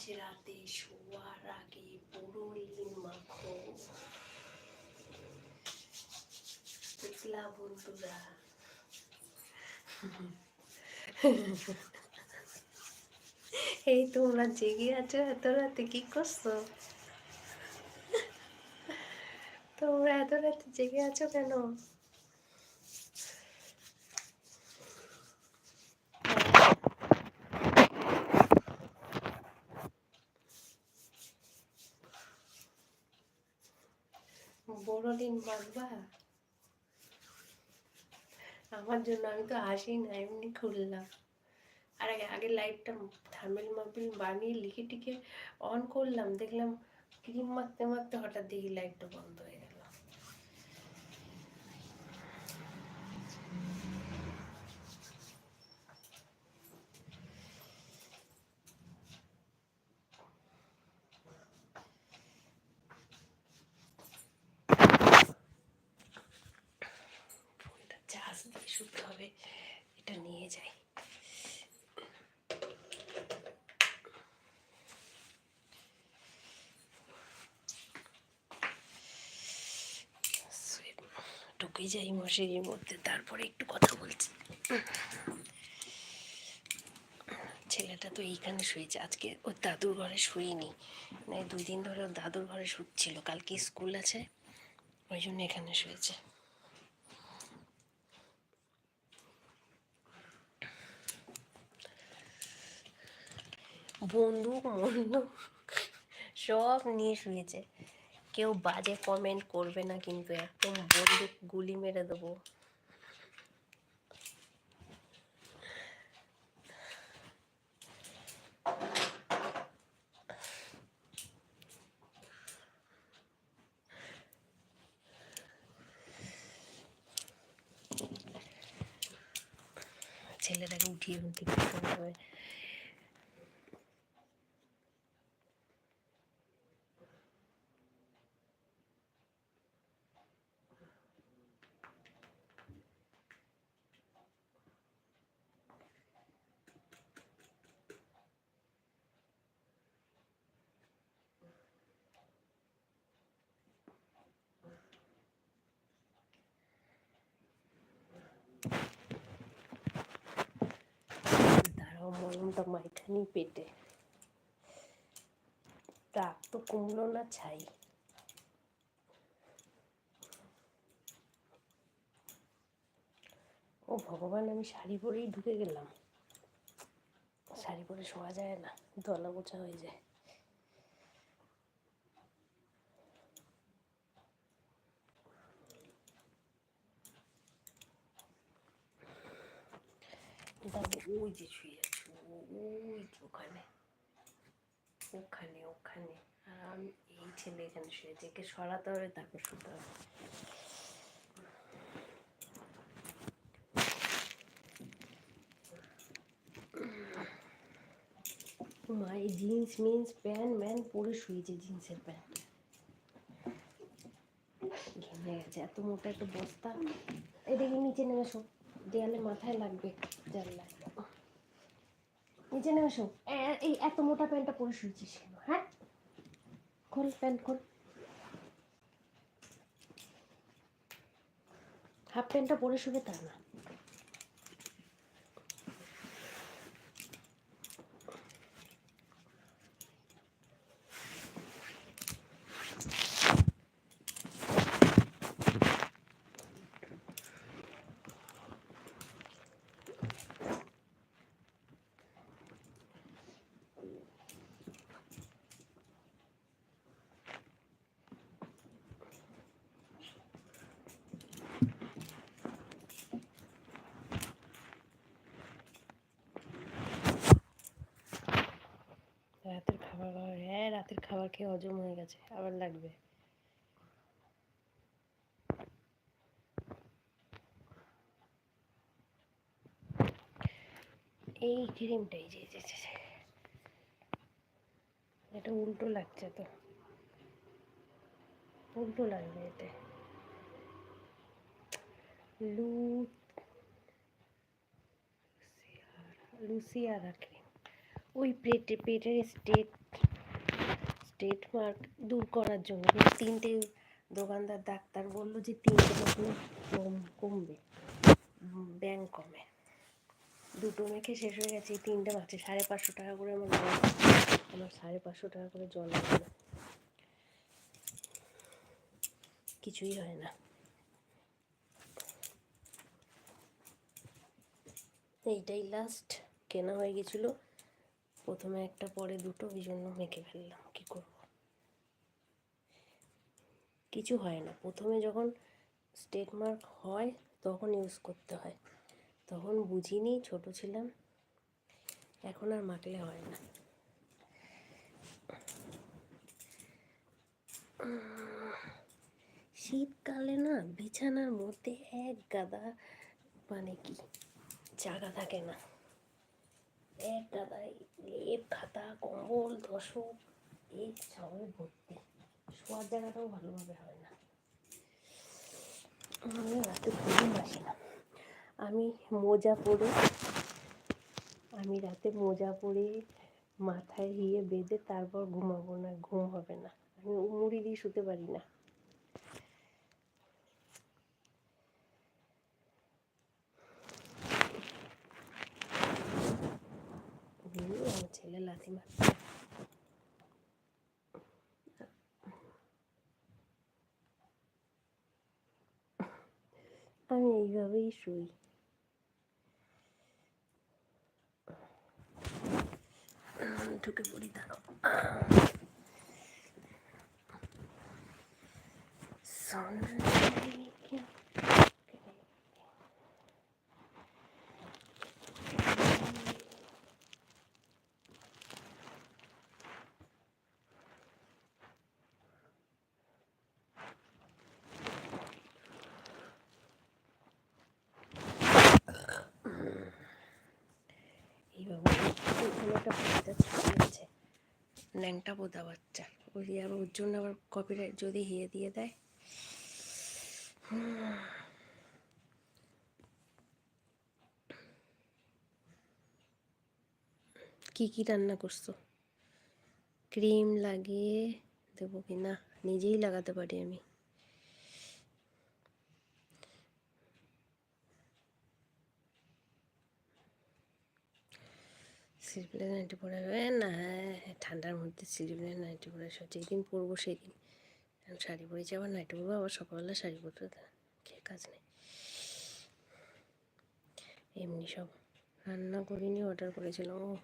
মাঝরাতে শোয়ার আগে পুরোলিন মাখো। দেখলা বন্ধুরা। এই তোমরা জেগে আছো, এত রাতে কি করছ? তোমরা এত রাতে জেগে আছো কেন? মাখবা আমার জন্য আমি তো হাসি না, এমনি খুললাম। আর আগে আগে লাইটটা থামেল মাপিল বানিয়ে লিখে টিকে অন করলাম, দেখলাম ক্রিম মাখতে মাখতে হঠাৎ দেখি লাইটটা বন্ধ হয়ে গেল ফোনটা চার্জ দিয়ে হবে, এটা নিয়ে যাই। ঢুকে যাই মশারির মধ্যে, তারপরে একটু কথা বলছি। ছেলেটা তো এইখানে শুয়েছে, আজকে ওর দাদুর ঘরে শুইনি। মানে দুই দিন ধরে ওর দাদুর ঘরে শুচ্ছিল, কালকে স্কুল আছে, ওই জন্য এখানে শুয়েছে। বন্দুক বন্দুক সব নিয়ে শুয়েছে। কেউ বাজে কমেন্ট করবে না কিন্তু একদম বন্দুক গুলি মেরে দেবো। ছেলেটাকে উঠিয়ে উঠিয়ে হবে দাঁড়াও মলমটা মাইখানি পেটে। রাগ তো কমলো না ছাই। ও ভগবান, আমি শাড়ি পরেই ঢুকে গেলাম। শাড়ি পরে শোয়া যায় না দলা মোচা হয়ে যায়। ওই যে শুয়ে ওই ওখানে ওখানে ওখানে। আর এই ছেলে এখানে শুয়েছে একে সরাতে হবে, তারপর শুতে হবে। মা, এই জিন্স, মিন্স, প্যান্ট ম্যান পরে শুয়েছে জিন্সের প্যান্ট। ঘেমে গেছে, এত মোটা একটা বস্তা। এদিকে নিচে নেমে শো দেয়ালে মাথায় লাগবে জানলায় নিচে নেমে শো এই এত মোটা প্যান্টটা পরে শুয়েছিস কেন? হ্যাঁ? খোল, প্যান্ট খোল। হাফ প্যান্টটা পরে শুবে তা না রাতের খাবার খাবার হ্যাঁ রাতের খাবার খেয়ে হজম হয়ে গেছে, আবার লাগবে। এই ক্রিমটাই যে। এটা উল্টো লাগছে তো। উল্টো লাগবে এতে। লু লুসিয়ারা ক্রিম। ওই পেটে পেটের স্টেট স্টেট মার্ক দূর করার জন্য। তিনটে দোকানদার, ডাক্তার বলল যে তিনটে মতো কম, কমবে। ব্যাং কমে। দুটো মেখে শেষ হয়ে গেছে, এই তিনটে মাখছে সাড়ে পাঁচশো টাকা করে আমার জল আমার সাড়ে পাঁচশো টাকা করে জল লাগে কিছুই হয় না। এইটাই লাস্ট কেনা হয়ে গেছিল। প্রথমে একটা, পরে দুটো ওই জন্য মেখে ফেললাম কি করব কিছু হয় না। প্রথমে যখন স্টেট মার্ক হয়, তখন ইউজ করতে হয়। তখন বুঝিনি, ছোট ছিলাম। এখন আর মাখলে হয় না। শীতকালে না বিছানার মধ্যে এক গাদা মানে কি জায়গা থাকে না। এক গাদায় লেপ, খাতা, কম্বল ধসক এই সবে ভর্তি। শোয়ার জায়গাটাও ভালোভাবে হয় না। আমি রাতে না। আমি মোজা পরে, আমি রাতে মোজা পরে মাথায় ইয়ে বেঁধে তারপর ঘুমাবো না, ঘুম হবে না। আমি মুড়ি দিয়ে শুতে পারি না। ছেলে লাথি মারছে। আমি শুই ঢুকে পড়ি দাঁড়ো सोना এইভাবে ওখানে একটা বাচ্চা আছে ন্যাংটা বোধা বাচ্চা। ওই আবার ওর জন্য আবার কপিরাইট যদি হিয়ে দিয়ে দেয়। কি কি রান্না করছ? ক্রিম লাগিয়ে দেবো কি না? নিজেই লাগাতে পারি আমি। স্লিপলেস নাইটি পরে না হ্যাঁ ঠান্ডার মধ্যে স্লিপলেস নাইটি পরে সব যেদিন পরবো সেই দিন শাড়ি পরেছি আবার নাইটি পরবো আবার সকালবেলা শাড়ি পরতে কে কাজ নেই। এমনি সব রান্না করিনি অর্ডার করেছিলাম। ও,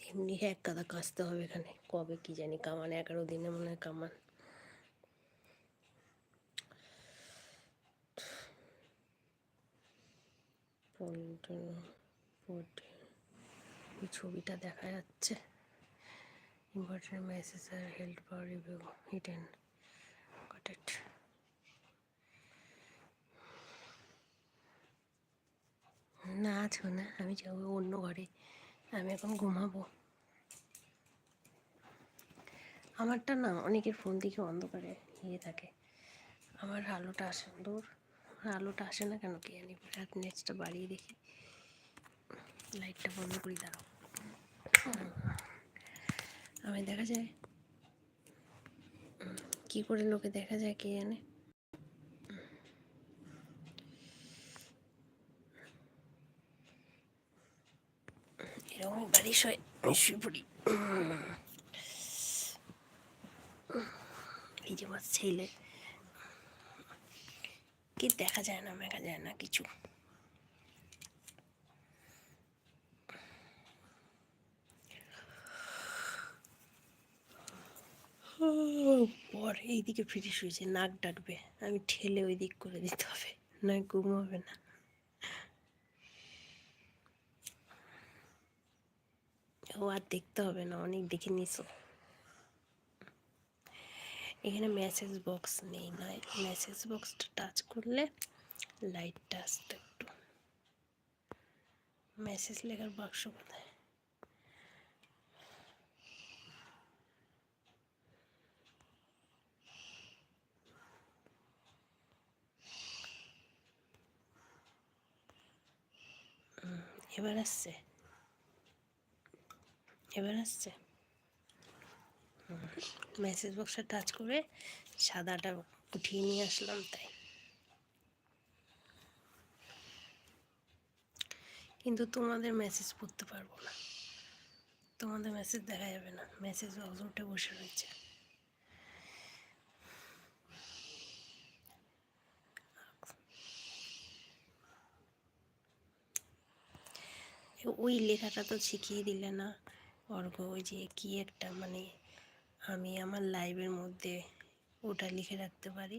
এমনি এক কাদা কাচতে হবে এখানে। কবে কি জানি কামান, এগারো দিনে মনে হয় কামান। ওই ছবিটা দেখা যাচ্ছে। Important message R help for review hidden got it না আছো না, আমি যাব অন্য ঘরে। আমি এখন ঘুমাবো। আমারটা না অনেকের ফোন দিকে অন্ধকারে ইয়ে থাকে। আমার আলোটা আসে, দূর। আলোটা আসে না কেন কি জানি? রাত নেটটা বাড়িয়ে দেখি। লাইটটা বন্ধ করি দাঁড়াও। আমি দেখা যায়, কি করে লোকে দেখা যায় কে জানে? এরকমই বাড়ি শোয় শুয়ে পড়ি এই যে ছেলে। কি দেখা যায় না মেখা যায় না কিছু। পর এইদিকে ফিরে শুয়েছে নাক ডাকবে। আমি ঠেলে ওই দিক করে দিতে হবে, নয় ঘুম হবে না। ও আর দেখতে হবে না, অনেক দেখে নিছো। এখানে মেসেজ বক্স নেই নয় মেসেজ বক্সটা টাচ করলে লাইটটা আসতো একটু। মেসেজ লেখার বাক্স কোথায়? এবার আসছে এবার আসছে মেসেজ বক্সে টাচ করে সাদাটা উঠিয়ে নিয়ে আসলাম তাই। কিন্তু তোমাদের মেসেজ পড়তে পারব না। তোমাদের মেসেজ দেখা যাবে না। মেসেজ বক্স উঠে বসে রয়েছে। ওই লেখাটা তো শিখিয়ে দিলে না। অর্ঘ ওই যে কী একটা মানে আমি আমার লাইভের মধ্যে ওটা লিখে রাখতে পারি।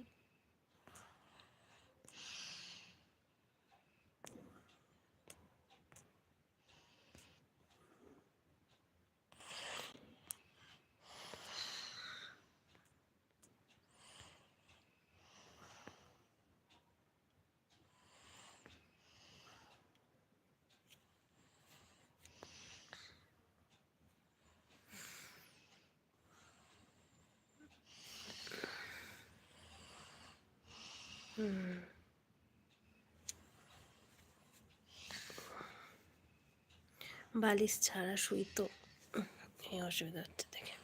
বালিশ ছাড়া শুই তো। অসুবিধা হচ্ছে দেখে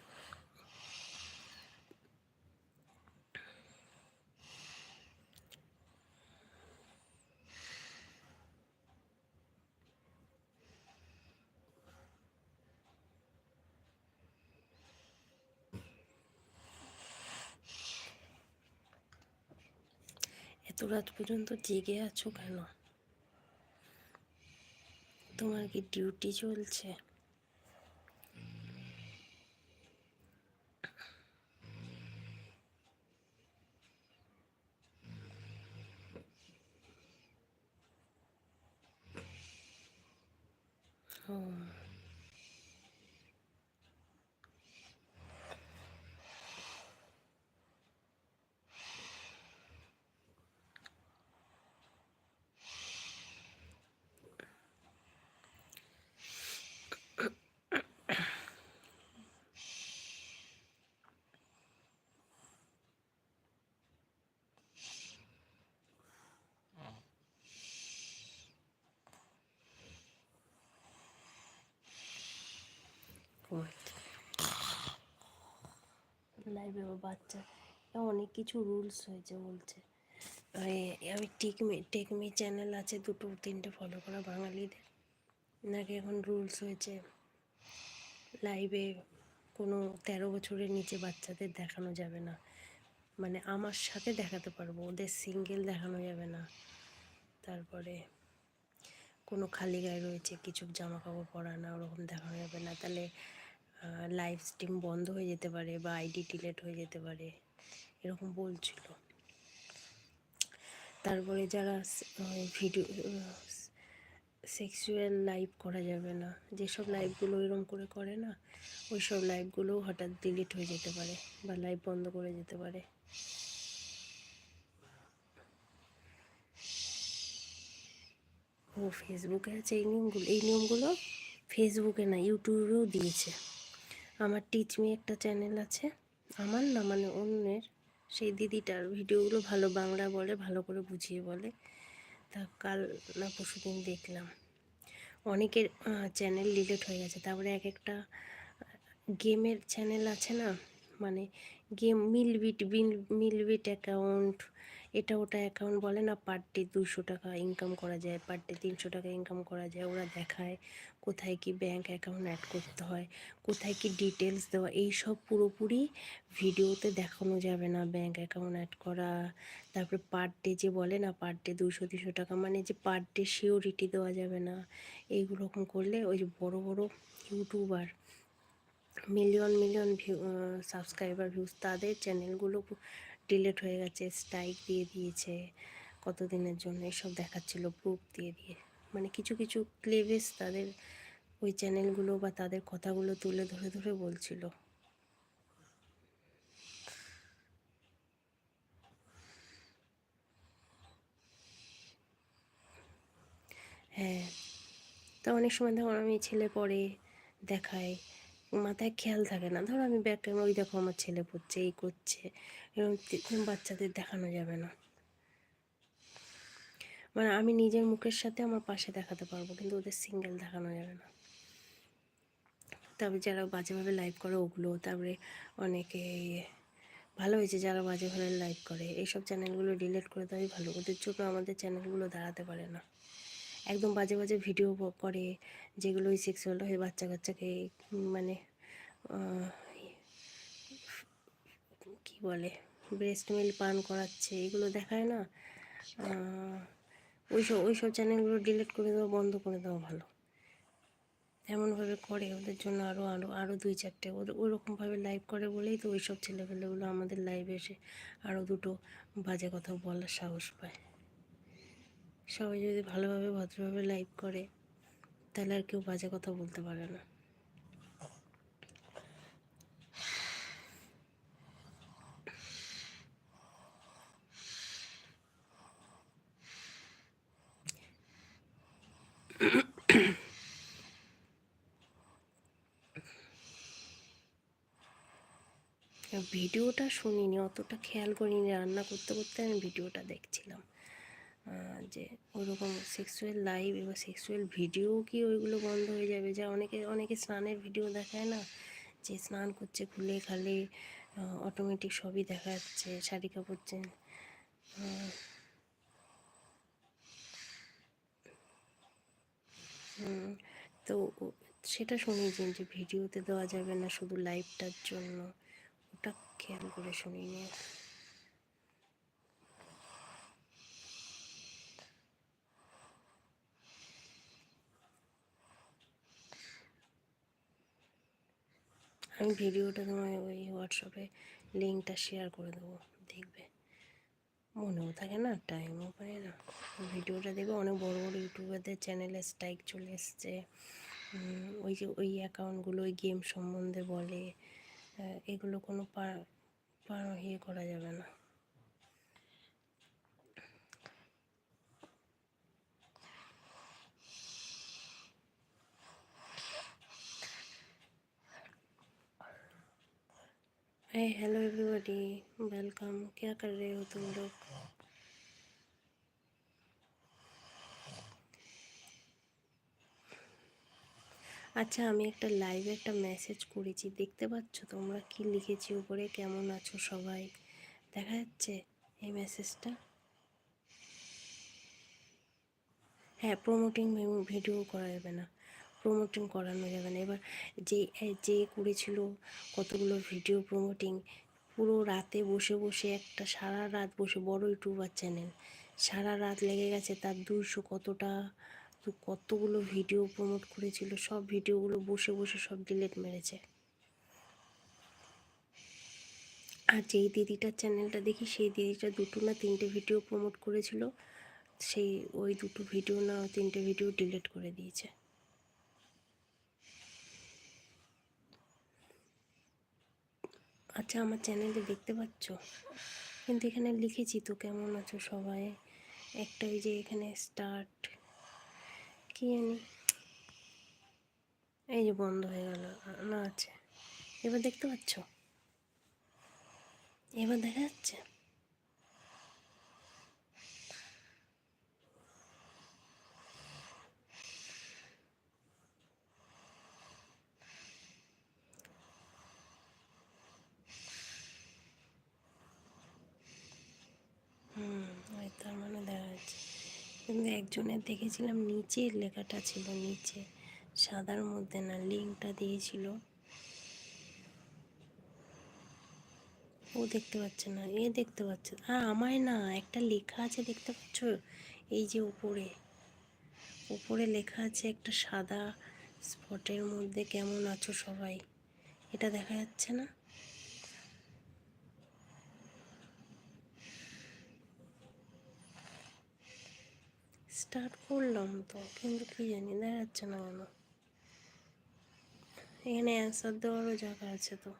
এত রাত পর্যন্ত জেগে আছো কেন? তোমার কি ডিউটি চলছে? ও লাইভে বাচ্চা। অনেক কিছু রুলস হয়েছে বলছে। আমি টেকমি টেকমি চ্যানেল আছে দুটো, তিনটে ফলো করা বাঙালিদের। নাকি এখন রুলস হয়েছে লাইভে কোনো তেরো বছরের নিচে বাচ্চাদের দেখানো যাবে না। মানে আমার সাথে দেখাতে পারব, ওদের সিঙ্গেল দেখানো যাবে না। তারপরে কোনো খালি গায়ে রয়েছে, কিছু জামা কাপড় পরা না, ওরকম দেখানো যাবে না। তাহলে লাইভ স্ট্রিম বন্ধ হয়ে যেতে পারে বা আইডি ডিলেট হয়ে যেতে পারে, এরকম বলছিল। তারপরে যারা ভিডিও সেক্সুয়াল লাইভ করা যাবে না, যেসব লাইভগুলো এরকম করে করে না ওই সব লাইভগুলোও হঠাৎ ডিলিট হয়ে যেতে পারে বা লাইভ বন্ধ করে যেতে পারে। ও ফেসবুকে আছে এই নিয়মগুলো এই নিয়মগুলো ফেসবুকে না ইউটিউবেও দিয়েছে। আমার টিচ মি একটা চ্যানেল আছে। আমার না মানে অন্যের সেই দিদিটার ভিডিওগুলো ভালো বাংলা বলে, ভালো করে বুঝিয়ে বলে। তা কাল না পরশু দিন দেখলাম। অনেকের চ্যানেল ডিলিট হয়ে গেছে। তারপরে এক একটা গেমের চ্যানেল আছে না? মানে গেম মিলবিট বিল মিলবিট অ্যাকাউন্ট এটা ওটা অ্যাকাউন্ট বলে না পার ডে দুশো টাকা ইনকাম করা যায় পার ডে তিনশো টাকা ইনকাম করা যায়, ওরা দেখায় কোথায় কি ব্যাংক অ্যাকাউন্ট অ্যাড করতে হয়, কোথায় কি ডিটেলস দেওয়া এই সব পুরোপুরি ভিডিওতে দেখানো যাবে না ব্যাংক অ্যাকাউন্ট অ্যাড করা। তারপরে পার ডে যে বলে না পার ডে দুশো তিনশো টাকা মানে যে পার ডে সিওরিটি দেওয়া যাবে না। এইগুলো করলে ওই যে বড়ো বড়ো YouTuber million million view subscriber views তাদের চ্যানেলগুলো ডিলেট হয়ে গেছে স্ট্রাইক দিয়ে দিয়েছে, কতদিনের জন্য এসব দেখাচ্ছিল প্রুফ দিয়ে দিয়ে। মানে কিছু কিছু ক্লেভেস তাদের ওই চ্যানেলগুলো বা তাদের কথাগুলো তুলে ধরে ধরে বলছিল। হ্যাঁ তা অনেক সময় ধরো আমি ছেলে পড়ে দেখাই মাথায় খেয়াল থাকে না। ধরো আমি ক্যামেরা ওই দেখো আমার ছেলে পড়ছে, এই করছে। এরকম বাচ্চাদের দেখানো যাবে না। মানে আমি নিজের মুখের সাথে আমার পাশে দেখাতে পারব, কিন্তু ওদের সিঙ্গেল দেখানো যাবে না। তারপরে যারা বাজেভাবে লাইভ করে, ওগুলো তারপরে অনেকে ভালো হয়েছে যারা বাজেভাবে লাইভ করে। এইসব চ্যানেলগুলো ডিলিট করে দেওয়াই ভালো। ওদের জন্য আমাদের চ্যানেলগুলো দাঁড়াতে পারে না। একদম বাজে বাজে ভিডিও করে যেগুলো ওই সেক্সুয়াল হয়ে বাচ্চা কাচ্চাকে মানে কি বলে ব্রেস্ট মিল পান করাচ্ছে এগুলো দেখায় না আহ, ওইসব ওইসব চ্যানেলগুলো ডিলিট করে দেওয়া বন্ধ করে দেওয়া ভালো। এমনভাবে করে ওদের জন্য আরও আরও আরও দুই চারটে ওদের ওরকমভাবে লাইভ করে বলেই তো ওইসব ছেলেপেলেগুলো আমাদের লাইভে এসে আরও দুটো বাজে কথা বলার সাহস পায়। সবাই যদি ভালোভাবে, ভদ্রভাবে লাইভ করে, তাহলে আর কেউ বাজে কথা বলতে পারে না। ভিডিওটা শুনিনি, অতটা খেয়াল করিনি। রান্না করতে করতে আমি ভিডিওটা দেখছিলাম। যে ওরকম সেক্সুয়াল লাইভ এবার সেক্সুয়াল ভিডিও কি ওইগুলো বন্ধ হয়ে যাবে? যা অনেকে অনেকে স্নানের ভিডিও দেখায় না? যে স্নান করছে খুলে খালে অটোমেটিক সবই দেখা যাচ্ছে, শাড়ি কাপড় চেন তো সেটা শুনিয়েছি যে ভিডিওতে দেওয়া যাবে না শুধু লাইভটার জন্য। ওটা খেয়াল করে শুনিনি আমি ভিডিওটা তোমায় ওই হোয়াটসঅ্যাপে লিঙ্কটা শেয়ার করে দেবো, দেখবে। মনেও থাকে না, টাইমও পায় না। ভিডিওটা দেখবে অনেক বড় বড় ইউটিউবারদের চ্যানেলে স্ট্রাইক চলে এসছে। ওই যে ওই অ্যাকাউন্টগুলো, ওই গেম সম্বন্ধে বলে এগুলো কোনো পা পা ইয়ে করা যাবে না। Hey, hello everybody. Welcome. क्या कर रहे हो तुम लोग আচ্ছা আমি একটা লাইভে একটা মেসেজ করেছি দেখতে পাচ্ছ তোমরা কি লিখেছি উপরে কেমন আছো সবাই দেখা যাচ্ছে এই মেসেজটা হ্যাঁ প্রমোটিং ভিডিও করা যাবে না প্রমোটিং করানো যাবে না। এবার যে যে করেছিল কতগুলো ভিডিও প্রমোটিং পুরো রাতে বসে বসে একটা সারা রাত বসে, বড় ইউটিউবার চ্যানেল সারা রাত লেগে গেছে তার দুইশো কতটা কতগুলো ভিডিও প্রমোট করেছিল, সব ভিডিওগুলো বসে বসে সব ডিলেট মেরেছে। আর যেই দিদিটার চ্যানেলটা দেখি, সেই দিদিটা দুটো না তিনটে ভিডিও প্রমোট করেছিল, সেই ওই দুটো ভিডিও না তিনটে ভিডিও ডিলিট করে দিয়েছে। আচ্ছা আমার চ্যানেলে দেখতে পাচ্ছ? কিন্তু এখানে লিখেছি তো কেমন আছো সবাই? একটা ওই যে এখানে স্টার্ট কী জানি? এই যে বন্ধ হয়ে গেল, না আছে। এবার দেখতে পাচ্ছ? এবার দেখা যাচ্ছে হুম ওই তার মানে দেখা যাচ্ছে কিন্তু একজনের দেখেছিলাম নিচের লেখাটা ছিল নিচে, সাদার মধ্যে না, লিঙ্কটা দিয়েছিল। ও দেখতে পাচ্ছে না, এ দেখতে পাচ্ছে আর আমায় না একটা লেখা আছে, দেখতে পাচ্ছ? এই যে উপরে উপরে লেখা আছে একটা সাদা স্পটের মধ্যে, কেমন আছো সবাই? এটা দেখা যাচ্ছে না? স্টার্ট করলাম তো, কিন্তু কি জানি দেখা যাচ্ছে না কেন। এখানে অ্যান্সার দেওয়ারও জায়গা আছে তো।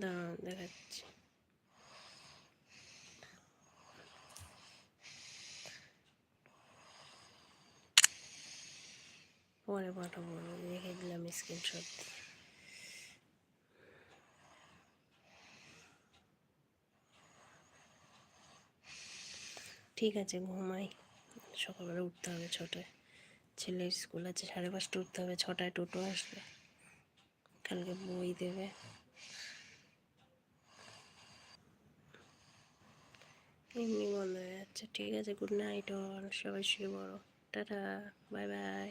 দাঁড়ান, দেখাচ্ছি। পরে পাঠাবো রেখে দিলাম স্ক্রিনশট দিয়ে। ঠিক আছে, ঘুমাই। সকালবেলা উঠতে হবে ছটায়। ছেলের স্কুল আছে, সাড়ে পাঁচটা উঠতে হবে, ছটায় টোটো আসবে। কালকে বই দেবে। এমনি বন্ধ হয়ে যাচ্ছে। ঠিক আছে গুড নাইট অল সবাই শুয়ে বড় টাটা বাই বাই